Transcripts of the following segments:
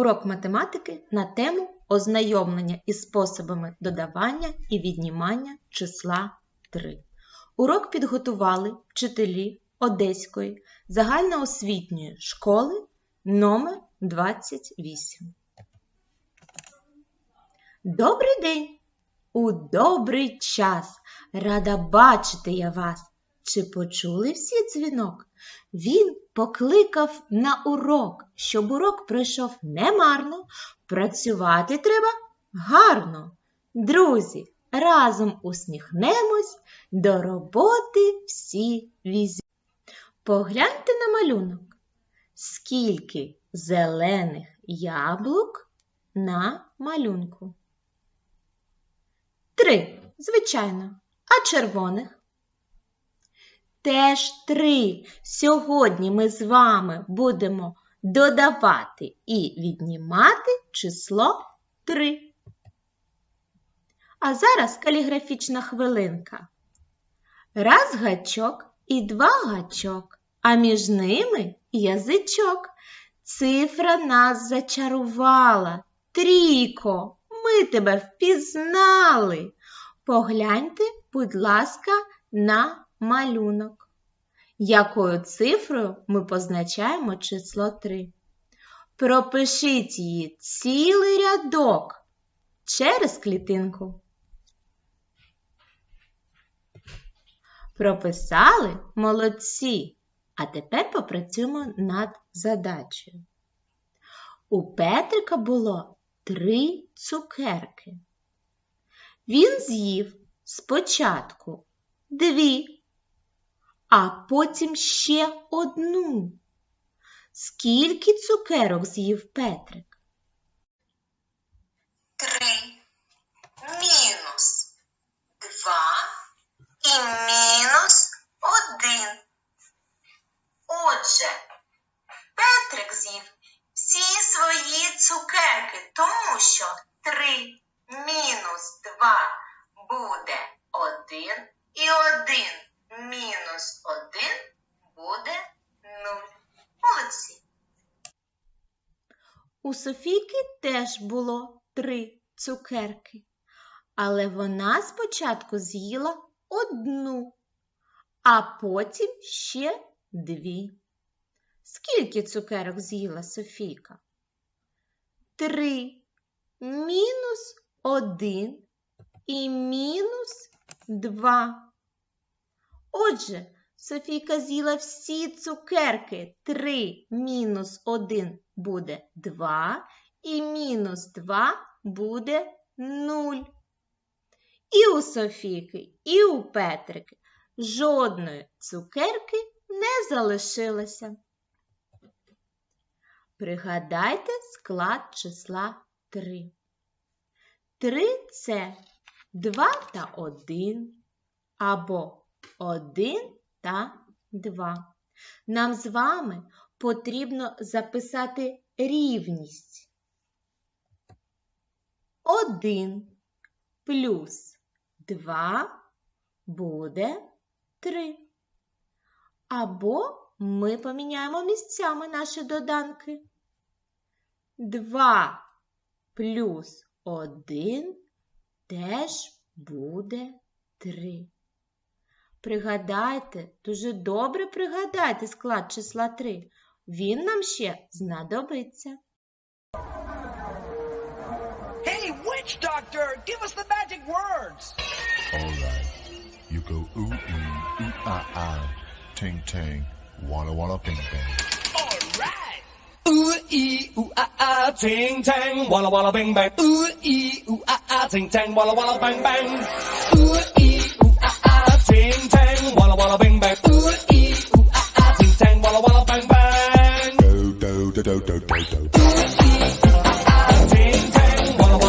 Урок математики на тему ознайомлення із способами додавання і віднімання числа 3. Урок підготували вчителі Одеської загальноосвітньої школи номер 28. Добрий день! У добрий час! Рада бачити я вас! Чи почули всі дзвінок? Він покликав на урок, щоб урок пройшов немарно, працювати треба гарно. Друзі, разом усміхнемось, до роботи всі візьмемо. Погляньте на малюнок. Скільки зелених яблук на малюнку? Три, звичайно. А червоних? Теж три. Сьогодні ми з вами будемо додавати і віднімати число 3. А зараз каліграфічна хвилинка. Раз гачок і два гачок, а між ними язичок. Цифра нас зачарувала. Трійко, ми тебе впізнали. Погляньте, будь ласка, на малюнок. Якою цифрою ми позначаємо число 3? Пропишіть її цілий рядок через клітинку. Прописали молодці. А тепер попрацюємо над задачею. У Петрика було три цукерки. Він з'їв спочатку дві, а потім ще одну. Скільки цукерок з'їв Петрик? Три мінус два і мінус один. Отже, Петрик з'їв всі свої цукерки, тому що три мінус два буде один, і один мінус один буде нуль. Молодці. У Софійки теж було три цукерки, але вона спочатку з'їла одну, а потім ще дві. Скільки цукерок з'їла Софійка? Три мінус один і мінус два. Отже, Софійка з'їла всі цукерки. Три мінус один буде два, і мінус два буде нуль. І у Софійки, і у Петрики жодної цукерки не залишилося. Пригадайте склад числа 3. 3 – це 2 та 1 або 1 та 2. Нам з вами потрібно записати рівність. 1 плюс 2 буде 3. Або ми поміняємо місцями наші доданки. 2 плюс 1 теж буде 3. Пригадайте, дуже добре пригадайте склад числа 3. Він нам ще знадобиться. Hey, witch doctor, give us the magic words. All right. You go ooh ee, ooh ah ah, ting ting, walla walla bing bang. All right. Ooh ee ooh ah ah, ting tang, walla walla bing bang. Ooh ee ooh ah ah, ting tang, walla walla bang bang. Ooh ee ooh ah ah, ting tang, walla walla bing bang. Ooh ee ooh ah ah, ting tang, walla walla bang bang. Do do do do do do do. Ah, ah. Ting tang, walla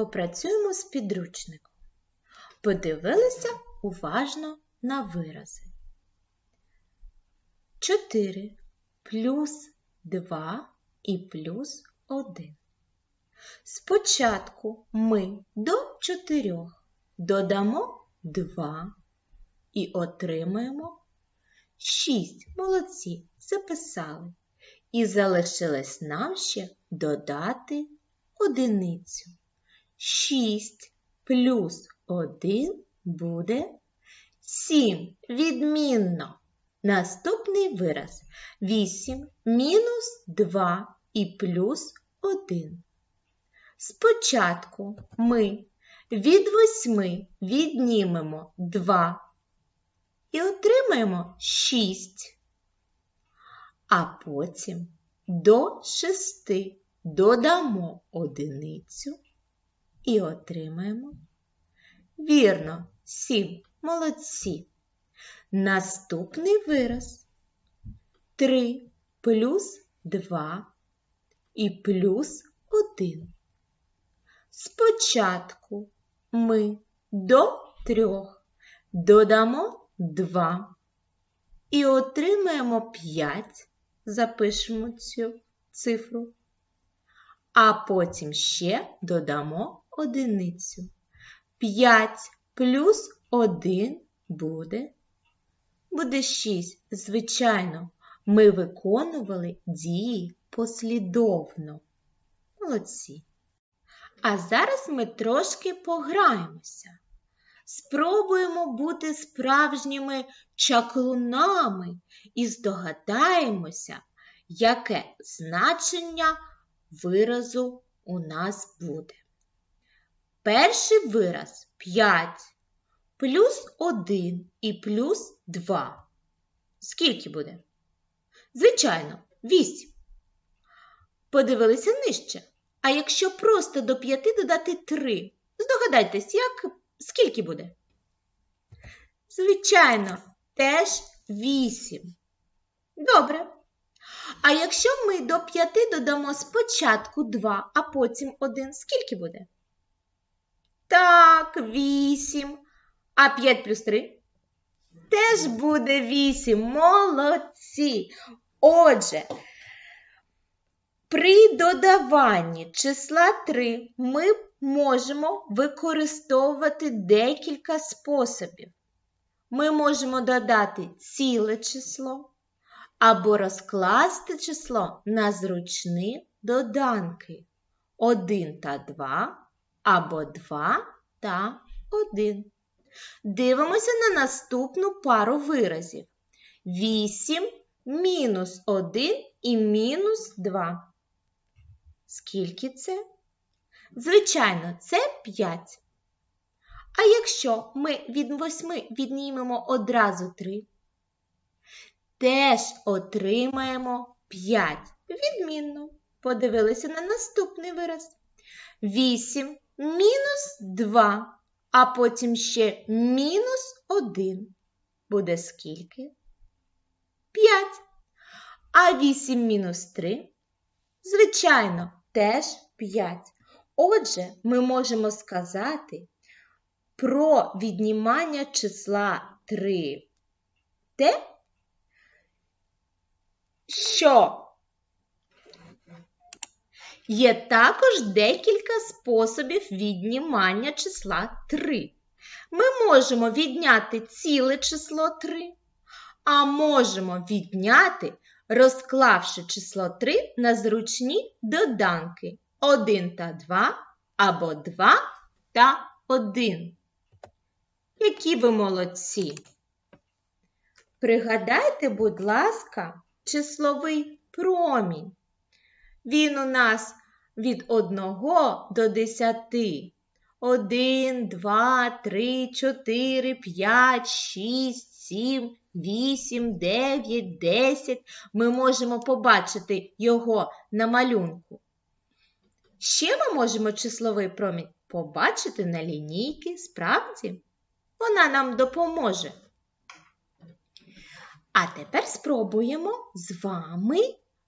попрацюємо з підручником. Подивилися уважно на вирази. 4 плюс 2 і плюс 1. Спочатку ми до 4 додамо 2 і отримаємо 6. Молодці, записали. І залишилось нам ще додати одиницю. 6 плюс 1 буде 7. Відмінно. Наступний вираз 8 мінус 2 і плюс 1. Спочатку ми від 8 віднімемо 2 і отримаємо 6. А потім до 6 додамо одиницю і отримаємо. Вірно, 7. Молодці. Наступний вираз 3 плюс 2 і плюс 1. Спочатку ми до 3 додамо 2 і отримаємо 5. Запишемо цю цифру. А потім ще додамо одиницю. 5 плюс 1 буде. Буде 6. Звичайно, ми виконували дії послідовно. Молодці. А зараз ми трошки пограємося. Спробуємо бути справжніми чаклунами і здогадаємося, яке значення виразу у нас буде. Перший вираз 5 плюс 1 і плюс 2. Скільки буде? Звичайно, 8. Подивилися нижче. А якщо просто до 5 додати 3, здогадайтесь, як, скільки буде? Звичайно, теж 8. Добре. А якщо ми до 5 додамо спочатку 2, а потім 1, скільки буде? Так, 8. А 5 плюс 3? Теж буде 8. Молодці. Отже, при додаванні числа 3 ми можемо використовувати декілька способів. Ми можемо додати ціле число або розкласти число на зручні доданки 1 та 2 або 2 та 1. Дивимося на наступну пару виразів. 8 мінус 1 і мінус 2. Скільки це? Звичайно, це 5. А якщо ми від 8 віднімемо одразу 3, теж отримаємо 5. Відмінно. Подивилися на наступний вираз. 8 мінус 2, а потім ще мінус 1. Буде скільки? 5. А 8 мінус 3? Звичайно, теж 5. Отже, ми можемо сказати про віднімання числа 3 те, що є також декілька способів віднімання числа 3. Ми можемо відняти ціле число 3, а можемо відняти, розклавши число 3 на зручні доданки 1 та 2 або 2 та 1. Які ви молодці! Пригадайте, будь ласка, числовий промінь. Він у нас від 1 до 10. 1, 2, 3, 4, 5, 6, 7, 8, 9, 10. Ми можемо побачити його на малюнку. Ще ми можемо числовий промінь побачити на лінійки, справді. Вона нам допоможе. А тепер спробуємо з вами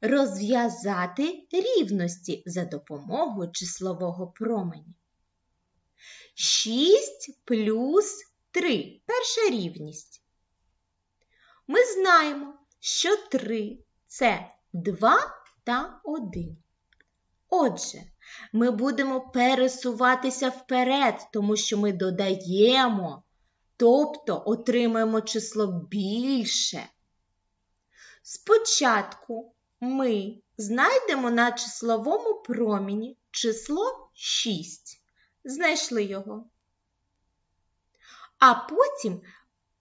розв'язати рівності за допомогою числового променя. 6 плюс 3. Перша рівність. Ми знаємо, що 3 це 2 та 1. Отже, ми будемо пересуватися вперед, тому що ми додаємо, тобто отримаємо число більше. Спочатку ми знайдемо на числовому проміні число 6. Знайшли його. А потім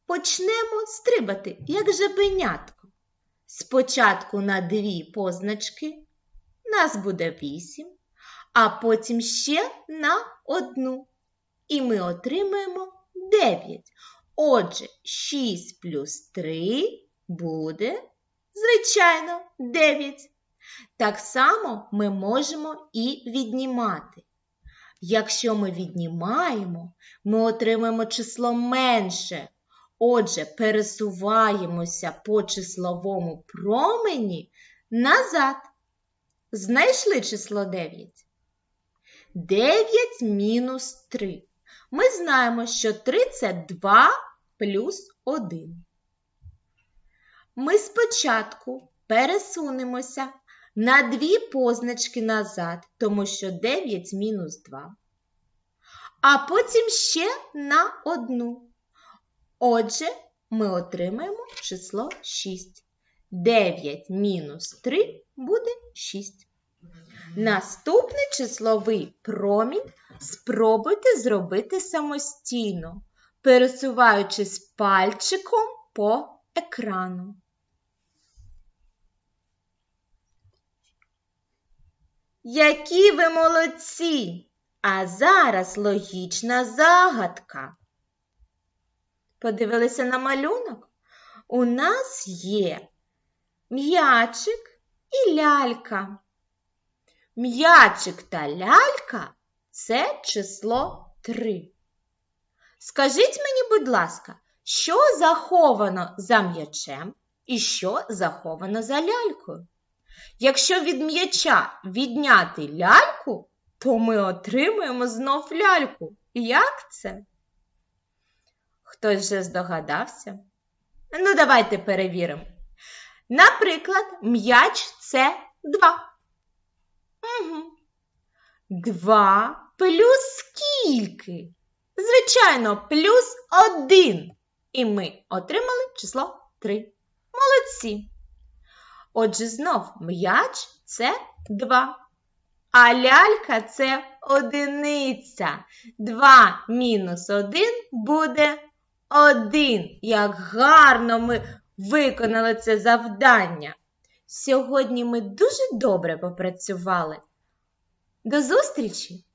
почнемо стрибати, як жабенятко. Спочатку на дві позначки нас буде 8, а потім ще на одну. І ми отримаємо 9. Отже, 6 плюс 3 буде, звичайно, 9. Так само ми можемо і віднімати. Якщо ми віднімаємо, ми отримаємо число менше. Отже, пересуваємося по числовому промені назад. Знайшли число 9? 9 мінус 3. Ми знаємо, що 3 це 2 плюс 1. Ми спочатку пересунемося на дві позначки назад, тому що 9 мінус 2. А потім ще на одну. Отже, ми отримаємо число 6. 9 мінус 3 буде 6. Наступний числовий промінь спробуйте зробити самостійно, пересуваючись пальчиком по екрану. Які ви молодці! А зараз логічна загадка. Подивилися на малюнок? У нас є м'ячик і лялька. М'ячик та лялька це число 3. Скажіть мені, будь ласка, що заховано за м'ячем і що заховано за лялькою? Якщо від м'яча відняти ляльку, то ми отримаємо знов ляльку. Як це? Хтось вже здогадався? Ну, давайте перевіримо. Наприклад, м'яч це 2. Угу. 2 плюс скільки? Звичайно, плюс 1. І ми отримали число 3. Молодці. Отже, знов м'яч це 2. А лялька це одиниця. 2 мінус 1 буде 1. Як гарно ми виконали це завдання. Сьогодні ми дуже добре попрацювали. До зустрічі!